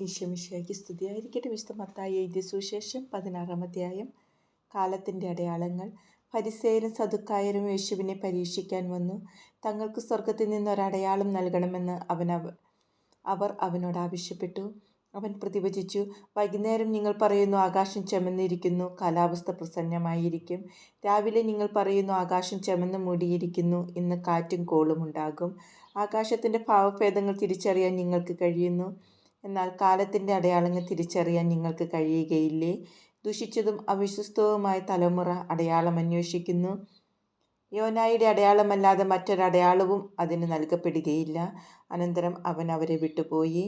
ഈശോമിശിഹായ്ക്ക് സ്തുതിയായിരിക്കട്ടെ. വിശുദ്ധ മത്തായി എഴുതിയ സുശേഷം പതിനാറാം അധ്യായം. കാലത്തിന്റെ അടയാളങ്ങൾ. പരിസേരും സതുക്കായരും യേശുവിനെ പരീക്ഷിക്കാൻ വന്നു. തങ്ങൾക്ക് സ്വർഗത്തിൽ നിന്ന് ഒരടയാളം നൽകണമെന്ന് അവൻ അവർ അവനോട് ആവശ്യപ്പെട്ടു. അവൻ പ്രതിഭജിച്ചു വൈകുന്നേരം നിങ്ങൾ പറയുന്നു ആകാശം ചെമന്നിരിക്കുന്നു കാലാവസ്ഥ പ്രസന്നമായിരിക്കും. രാവിലെ നിങ്ങൾ പറയുന്നു ആകാശം ചമന്ന് മൂടിയിരിക്കുന്നു ഇന്ന് കാറ്റും കോളും ഉണ്ടാകും. ആകാശത്തിന്റെ ഭാവഭേദങ്ങൾ തിരിച്ചറിയാൻ നിങ്ങൾക്ക് കഴിയുന്നു. എന്നാൽ കാലത്തിന്റെ അടയാളങ്ങൾ തിരിച്ചറിയാൻ നിങ്ങൾക്ക് കഴിയുകയില്ലേ? ദുഷിച്ചതും അവിശ്വസ്തവുമായ തലമുറ അടയാളം അന്വേഷിക്കുന്നു. യോനായുടെ അടയാളമല്ലാതെ മറ്റൊരടയാളവും അതിന് നൽകപ്പെടുകയില്ല. അനന്തരം അവൻ അവരെ വിട്ടുപോയി.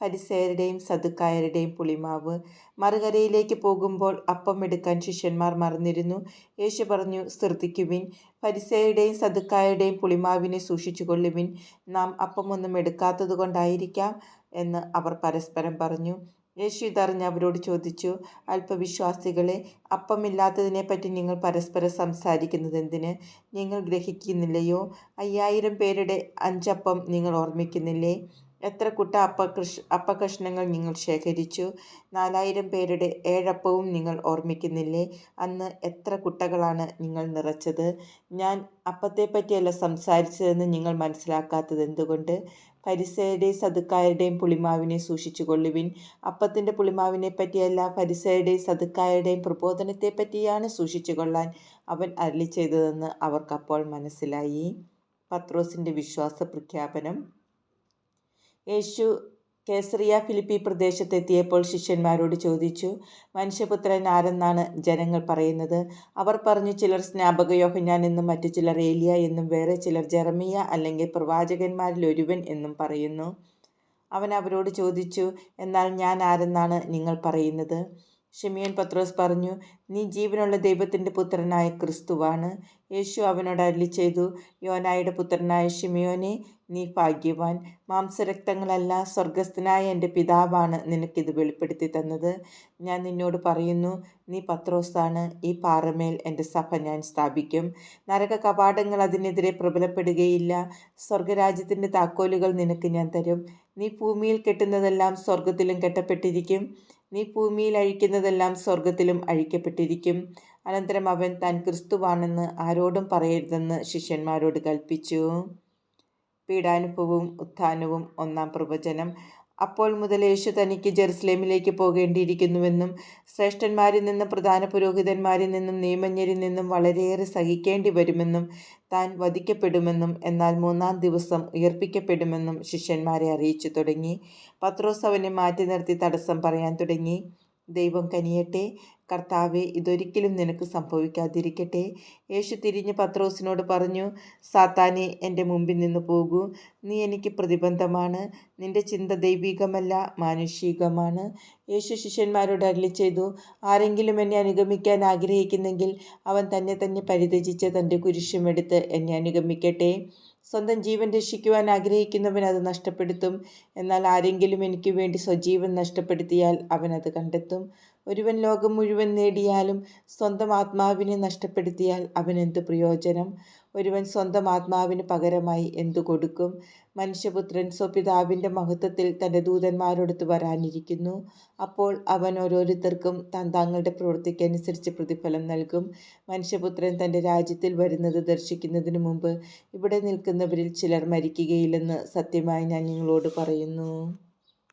പരിസയരുടെയും സതുക്കായരുടെയും പുളിമാവ് മറുകരയിലേക്ക് പോകുമ്പോൾ അപ്പം എടുക്കാൻ ശിഷ്യന്മാർ മറന്നിരുന്നു. യേശു പറഞ്ഞു ശ്രദ്ധിക്കുവിൻ പരിസയരുടെയും സദുക്കായരുടെയും പുളിമാവിനെ സൂക്ഷിച്ചു കൊള്ളുവിൻ നാം അപ്പമൊന്നും എടുക്കാത്തത് കൊണ്ടായിരിക്കാം എന്ന് അവർ പരസ്പരം പറഞ്ഞു. യേശു ഇതറിഞ്ഞ് അവരോട് ചോദിച്ചു അല്പവിശ്വാസികളെ അപ്പമില്ലാത്തതിനെപ്പറ്റി നിങ്ങൾ പരസ്പരം സംസാരിക്കുന്നത് എന്തിന് നിങ്ങൾ ഗ്രഹിക്കുന്നില്ലയോ? അയ്യായിരം പേരുടെ അഞ്ചപ്പം നിങ്ങൾ ഓർമ്മിക്കുന്നില്ലേ? എത്ര കുട്ട അപ്പകൃഷ് അപ്പകഷ്ണങ്ങൾ നിങ്ങൾ ശേഖരിച്ചു? നാലായിരം പേരുടെ ഏഴപ്പവും നിങ്ങൾ ഓർമ്മിക്കുന്നില്ലേ? അന്ന് എത്ര കുട്ടകളാണ് നിങ്ങൾ നിറച്ചത്? ഞാൻ അപ്പത്തെപ്പറ്റിയല്ല സംസാരിച്ചതെന്ന് നിങ്ങൾ മനസ്സിലാക്കാത്തത് എന്തുകൊണ്ട് പരിസയുടെയും സതുക്കാരുടെയും പുളിമാവിനെ സൂക്ഷിച്ചുകൊള്ളുവിൻ. അപ്പത്തിന്റെ പുളിമാവിനെ പറ്റിയല്ല പരിസയുടെയും സതുക്കാരുടെയും പ്രബോധനത്തെ പറ്റിയാണ് സൂക്ഷിച്ചുകൊള്ളാൻ അവൻ അരളി ചെയ്തതെന്ന് അവർക്കപ്പോൾ മനസ്സിലായി. പത്രോസിന്റെ വിശ്വാസ പ്രഖ്യാപനം യേശു കേസറിയ ഫിലിപ്പി പ്രദേശത്തെത്തിയപ്പോൾ ശിഷ്യന്മാരോട് ചോദിച്ചു മനുഷ്യപുത്രൻ ആരെന്നാണ് ജനങ്ങൾ പറയുന്നത്? അവർ പറഞ്ഞു ചിലർ സ്നാപക യോഹന്യാൻ എന്നും മറ്റു ചിലർ ഏലിയ എന്നും വേറെ ചിലർ ജെറമിയ അല്ലെങ്കിൽ പ്രവാചകന്മാരിൽ ഒരുവൻ എന്നും പറയുന്നു. അവൻ അവരോട് ചോദിച്ചു എന്നാൽ ഞാൻ ആരെന്നാണ് നിങ്ങൾ പറയുന്നത്? ഷിമിയോൻ പത്രോസ് പറഞ്ഞു നീ ജീവനുള്ള ദൈവത്തിന്റെ പുത്രനായ ക്രിസ്തുവാണ്. യേശു അവനോട് അരളി ചെയ്തു യോനായുടെ പുത്രനായ ഷിമിയോനെ നീ ഭാഗ്യവാൻ. മാംസരക്തങ്ങളല്ല സ്വർഗസ്ഥനായ എന്റെ പിതാവാണ് നിനക്കിത് വെളിപ്പെടുത്തി തന്നത്. ഞാൻ നിന്നോട് പറയുന്നു നീ പത്രോസാണ്. ഈ പാറമേൽ എന്റെ സഭ ഞാൻ സ്ഥാപിക്കും. നരക കവാടങ്ങൾ അതിനെതിരെ പ്രബലപ്പെടുകയില്ല. സ്വർഗരാജ്യത്തിന്റെ താക്കോലുകൾ നിനക്ക് ഞാൻ തരും. നീ ഭൂമിയിൽ കെട്ടുന്നതെല്ലാം സ്വർഗത്തിലും കെട്ടപ്പെട്ടിരിക്കും. നീ ഭൂമിയിൽ അഴിക്കുന്നതെല്ലാം സ്വർഗത്തിലും അഴിക്കപ്പെട്ടിരിക്കും. അനന്തരം അവൻ താൻ ക്രിസ്തുവാണെന്ന് ആരോടും പറയരുതെന്ന് ശിഷ്യന്മാരോട് കൽപ്പിച്ചു. പീഡാനുഭവവും ഉത്ഥാനവും ഒന്നാം പ്രവചനം. അപ്പോൾ മുതൽ യേശു തനിക്ക് ജെറുസലേമിലേക്ക് പോകേണ്ടിയിരിക്കുന്നുവെന്നും ശ്രേഷ്ഠന്മാരിൽ നിന്നും പ്രധാന പുരോഹിതന്മാരിൽ നിന്നും നിയമജ്ഞരിൽ നിന്നും വളരെയേറെ സഹിക്കേണ്ടി വരുമെന്നും താൻ വധിക്കപ്പെടുമെന്നും എന്നാൽ മൂന്നാം ദിവസം ഉയർപ്പിക്കപ്പെടുമെന്നും ശിഷ്യന്മാരെ അറിയിച്ചു തുടങ്ങി. പത്രോസ് അവനെ മാറ്റി നിർത്തി തടസ്സം പറയാൻ തുടങ്ങി. ദൈവം കനിയട്ടെ കർത്താവെ ഇതൊരിക്കലും നിനക്ക് സംഭവിക്കാതിരിക്കട്ടെ. യേശു തിരിഞ്ഞ് പത്രോസിനോട് പറഞ്ഞു സാത്താനെ എന്റെ മുമ്പിൽ നിന്ന് പോകൂ. നീ എനിക്ക് പ്രതിബന്ധമാണ്. നിന്റെ ചിന്ത ദൈവികമല്ല മാനുഷികമാണ്. യേശു ശിഷ്യന്മാരോട് അരളി ചെയ്തു ആരെങ്കിലും എന്നെ അനുഗമിക്കാൻ ആഗ്രഹിക്കുന്നെങ്കിൽ അവൻ തന്നെ തന്നെ പരിതജിച്ച് തന്റെ കുരിശുമെടുത്ത് എന്നെ അനുഗമിക്കട്ടെ. സ്വന്തം ജീവൻ രക്ഷിക്കുവാൻ ആഗ്രഹിക്കുന്നവൻ അത് നഷ്ടപ്പെടുത്തും. എന്നാൽ ആരെങ്കിലും എനിക്ക് വേണ്ടി സ്വജീവൻ നഷ്ടപ്പെടുത്തിയാൽ അവൻ അത് കണ്ടെത്തും. ഒരുവൻ ലോകം മുഴുവൻ നേടിയാലും സ്വന്തം ആത്മാവിനെ നഷ്ടപ്പെടുത്തിയാൽ അവനെന്ത് പ്രയോജനം? ഒരുവൻ സ്വന്തം ആത്മാവിന് പകരമായി എന്തു കൊടുക്കും? മനുഷ്യപുത്രൻ സ്വപിതാവിന്റെ മഹത്വത്തിൽ തന്റെ ദൂതന്മാരോടൊത്ത് വരാനിരിക്കുന്നു. അപ്പോൾ അവൻ ഓരോരുത്തർക്കും താൻ താങ്കളുടെ പ്രവൃത്തിക്കനുസരിച്ച് പ്രതിഫലം നൽകും. മനുഷ്യപുത്രൻ തന്റെ രാജ്യത്തിൽ വരുന്നത് ദർശിക്കുന്നതിന് മുമ്പ് ഇവിടെ നിൽക്കുന്നവരിൽ ചിലർ മരിക്കുകയില്ലെന്ന് സത്യമായി ഞാൻ നിങ്ങളോട് പറയുന്നു.